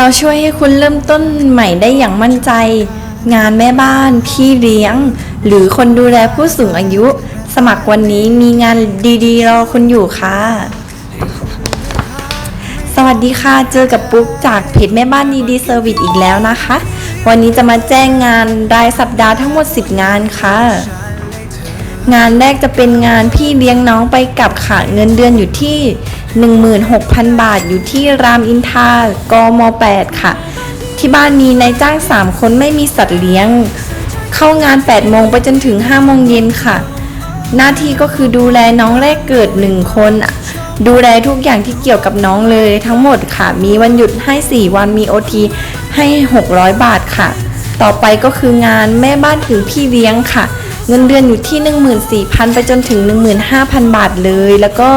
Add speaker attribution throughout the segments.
Speaker 1: เราช่วยให้คุณเริ่มต้นใหม่ได้อย่างมั่นใจ งานแม่บ้าน พี่เลี้ยง หรือคนดูแลผู้สูงอายุ สมัครวันนี้มีงานดีๆ รอคุณอยู่ค่ะ สวัสดีค่ะ เจอกับปุ๊กจากเพจแม่บ้านดีดีเซอร์วิสอีกแล้วนะคะ วันนี้จะมาแจ้งงานรายสัปดาห์ทั้งหมด 10 งานค่ะ งานแรกจะเป็นงานพี่เลี้ยงน้องไปกับค่ะเงินเดือนอยู่ที่ 16,000 บาทอยู่ที่รามอินทรากม 8 ค่ะ ที่บ้านมีนายจ้าง 3 คนไม่มีสัตว์เลี้ยง เข้างาน 8 โมงไปจนถึง 5 โมงเย็นค่ะ หน้าที่ก็คือดูแลน้องแรกเกิด 1 คน ดูแลทุกอย่างที่เกี่ยวกับน้องเลยทั้งหมดค่ะ มีวันหยุดให้ 4 วันมีโอทีให้ 600 บาทค่ะ ต่อไปก็คืองานแม่บ้านถึงพี่เลี้ยงค่ะ เงินเดือนอยู่ที่ 14,000 ไปจนถึง 15,000 บาทเลย แล้วก็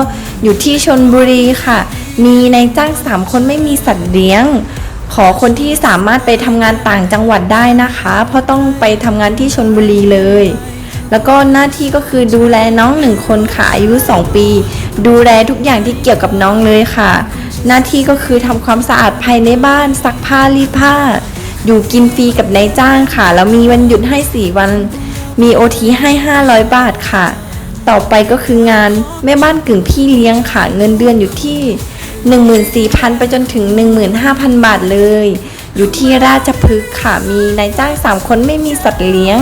Speaker 1: อยู่ที่ชนบุรีค่ะ มีนายจ้าง 3 คนไม่มีสัตว์เลี้ยง ขอคนที่สามารถไปทำงานต่างจังหวัดได้นะคะ เพราะต้องไปทำงานที่ชนบุรีเลย แล้วก็หน้าที่ก็คือดูแลน้องหนึ่งคนค่ะอายุ 2 ปี ดูแลทุกอย่างที่เกี่ยวกับน้องเลยค่ะ หน้าที่ก็คือทำความสะอาดภายในบ้านซักผ้ารีดผ้า อยู่กินฟรีกับนายจ้างค่ะ แล้วมีวันหยุดให้ 4 วัน มีโอทีให้ 500 บาทค่ะ ต่อไปก็คืองานแม่บ้านกึ่งพี่เลี้ยงค่ะเงินเดือนอยู่ที่ 14,000 ไปจนถึง 15,000 บาทเลย อยู่ที่ราชพฤกษ์ค่ะมีนายจ้าง 3 คนไม่มีสัตว์เลี้ยง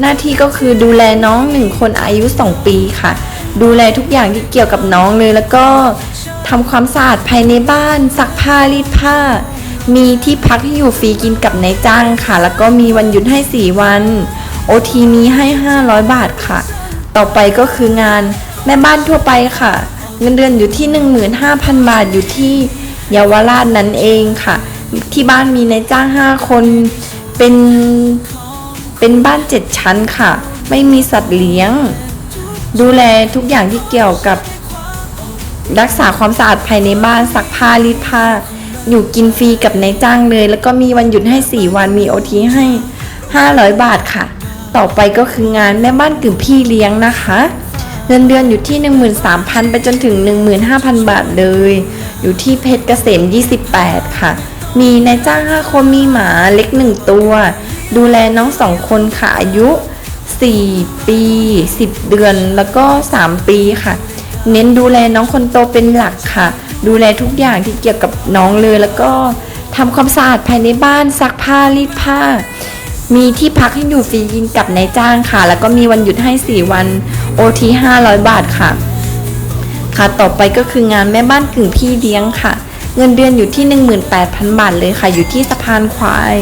Speaker 1: หน้าที่ก็คือดูแลน้อง 1 คนอายุ 2 ปีค่ะ ดูแลทุกอย่างที่เกี่ยวกับน้องเลยแล้วก็ทำความสะอาดภายในบ้านซักผ้ารีดผ้า มีที่พักที่อยู่ฟรีกินกับนายจ้างค่ะ แล้วก็มีวันหยุดให้ 4 วันโอทีมีให้ 500 บาทค่ะ ต่อไปก็คืองานแม่บ้านทั่วไปค่ะ เงินเดือนอยู่ที่ 15,000 บาทอยู่ที่เยาวราชนั่นเองค่ะ ที่บ้านมีนายจ้าง 5 คนเป็นเป็นบ้าน 7 ชั้นค่ะ ไม่มีสัตว์เลี้ยง ดูแลทุกอย่างที่เกี่ยวกับรักษาความสะอาดภายในบ้านซักผ้ารีดผ้า อยู่กินฟรีกับนายจ้างเลย แล้วก็มีวันหยุดให้ 4 วันมีโอทีให้ 500 บาทค่ะ ต่อไปก็คืองานแม่บ้านกึ่งพี่เลี้ยงนะคะ เงินเดือนอยู่ที่ 13,000 ไปจนถึง 15,000 บาทเลย อยู่ที่เพชรเกษม 28 ค่ะ มีนายจ้าง 5 คนมีหมาเล็ก 1 ตัว ดูแลน้อง 2 คนค่ะ อายุ 4 ปี 10 เดือนแล้วก็ 3 ปีค่ะ เน้นดูแลน้องคนโตเป็นหลักค่ะ ดูแลทุกอย่างที่เกี่ยวกับน้องเลยแล้วก็ทำความสะอาดภายในบ้านซักผ้ารีดผ้า มีที่พักให้อยู่ฟรีกินกับนายจ้างค่ะ แล้วก็มีวันหยุดให้ 4 วัน OT 500 บาทค่ะ ค่ะต่อไปก็คืองานแม่บ้านกึ่งพี่เลี้ยงค่ะ เงินเดือนอยู่ที่ 18,000 บาทเลยค่ะ อยู่ที่สะพานควาย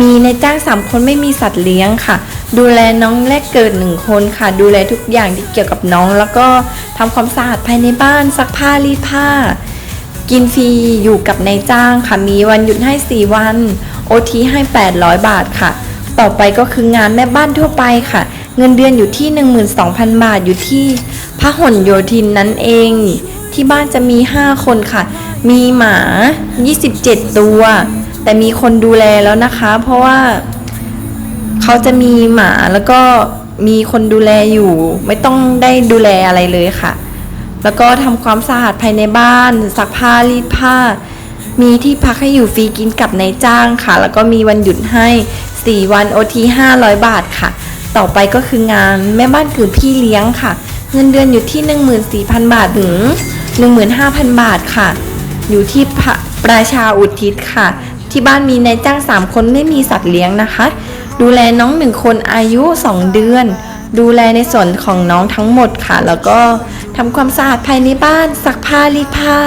Speaker 1: มีนายจ้าง 3 คนไม่มีสัตว์เลี้ยงค่ะ ดูแลน้องแรกเกิด 1 คนค่ะ ดูแลทุกอย่างที่เกี่ยวกับน้อง แล้วก็ทำความสะอาดภายในบ้านซักผ้ารีดผ้า กินฟรีอยู่กับนายจ้างค่ะ มีวันหยุดให้ 4 วัน โอทีให้ 800 บาทค่ะ ต่อไปก็คืองานแม่บ้านทั่วไปค่ะ เงินเดือนอยู่ที่ 12,000 บาทอยู่ที่พหลโยธินนั่นเอง ที่บ้านจะมี 5 คนค่ะ มีหมา 27 ตัว แต่มีคนดูแลแล้วนะคะ เพราะว่าเขาจะมีหมาแล้วก็มีคนดูแลอยู่ ไม่ต้องได้ดูแลอะไรเลยค่ะ แล้วก็ทำความสะอาดภายในบ้านซักผ้ารีดผ้า มีที่พักให้อยู่ฟรีกินกับนายจ้างค่ะ แล้วก็มีวันหยุดให้ 4 วันโอที500 บาทค่ะ ต่อไปก็คืองานแม่บ้านคือพี่เลี้ยงค่ะ เงินเดือนอยู่ที่ 14,000 บาทถึง 15,000 บาทค่ะ อยู่ที่พระประชาอุทิศค่ะ ที่บ้านมีนายจ้าง 3 คนไม่มีสัตว์เลี้ยงนะคะ ดูแลน้องหนึ่งคนอายุ 2 เดือนดูแลในส่วนของน้องทั้งหมดค่ะ แล้วก็ทำความสะอาดภายในบ้านซักผ้ารีดผ้า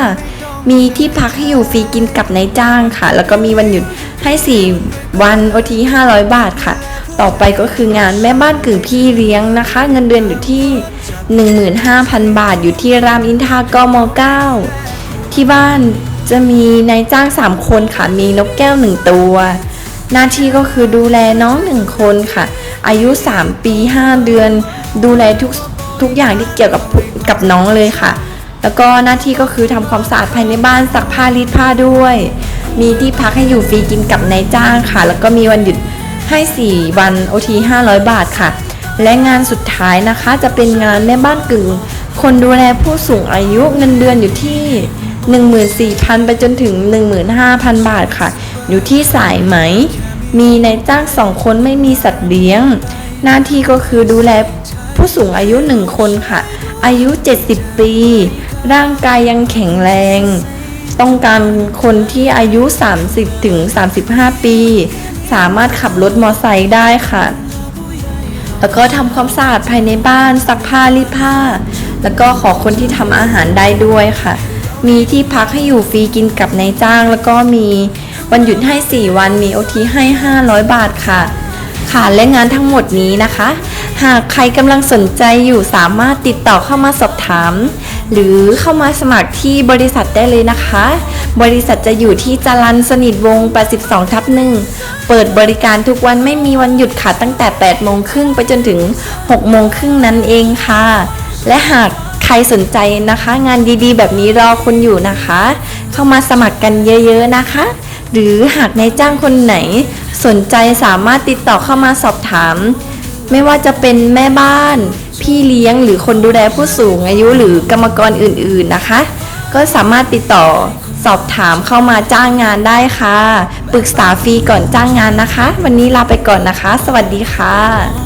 Speaker 1: มีที่พักให้อยู่ฟรีกินกับนายจ้างค่ะ แล้วก็มีวันหยุดให้ 4 วันโอที500 บาทค่ะ ต่อไปก็คืองานแม่บ้านกึ่งพี่เลี้ยงนะคะ เงินเดือนอยู่ที่ 15,000 บาทอยู่ที่รามอินทากม9ที่บ้านจะมีนายจ้าง 3 คนค่ะ มีนกแก้ว 1 ตัว หน้าที่ก็คือดูแลน้อง 1 คนค่ะ อายุ 3 ปี 5 เดือน ดูแลทุกทุกอย่างที่เกี่ยวกับกับน้องเลยค่ะ แล้วก็หน้าที่ก็คือทำความสะอาดภายในบ้านซักผ้ารีดผ้าด้วย มีที่พักให้อยู่ฟรีกินกับนายจ้างค่ะ แล้วก็มีวันหยุดให้ 4 วันโอที500 บาทค่ะ และงานสุดท้ายนะคะจะเป็นงานแม่บ้านกึ่งคนดูแลผู้สูงอายุเงินเดือนอยู่ที่ 14,000 ไปจนถึง 15,000 บาทค่ะ อยู่ที่สายไหม มีนายจ้างสองคนไม่มีสัตว์เลี้ยง หน้าที่ก็คือดูแลผู้สูงอายุหนึ่งคนค่ะ อายุ 70 ปี ร่างกายยังแข็งแรง ต้องการคนที่อายุ 30ถึง35 ปี สามารถขับรถมอไซค์ได้ค่ะ แล้วก็ทำความสะอาดภายในบ้านซักผ้ารีดผ้า แล้วก็ขอคนที่ทำอาหารได้ด้วยค่ะ มีที่พักให้อยู่ฟรีกินกับนายจ้าง แล้วก็มีวันหยุดให้ 4 วันมีโอทีให้ 500 บาทค่ะค่ะและงานทั้งหมดนี้นะคะ หากใครกำลังสนใจอยู่สามารถติดต่อเข้ามาสอบถาม หรือเข้ามาสมัครที่บริษัทได้เลยนะคะ บริษัทจะอยู่ที่จรันสนิทวงศ์82ทับหนึ่งเปิดบริการทุกวันไม่มีวันหยุดค่ะตั้งแต่8โมงครึ่งไปจนถึง6โมงครึ่งนั่นเองค่ะ และหากใครสนใจนะคะ งานดีๆ แบบนี้รอคุณอยู่นะคะ เข้ามาสมัครกันเยอะๆนะคะ หรือหากนายจ้างคนไหนสนใจสามารถติดต่อเข้ามาสอบถาม ไม่ว่าจะเป็นแม่บ้าน พี่เลี้ยงหรือคนดูแลผู้สูงอายุหรือกรรมกรอื่นๆนะคะ ก็สามารถติดต่อสอบถามเข้ามาจ้างงานได้ค่ะ ปรึกษาฟรีก่อนจ้างงานนะคะ วันนี้ลาไปก่อนนะคะ สวัสดีค่ะ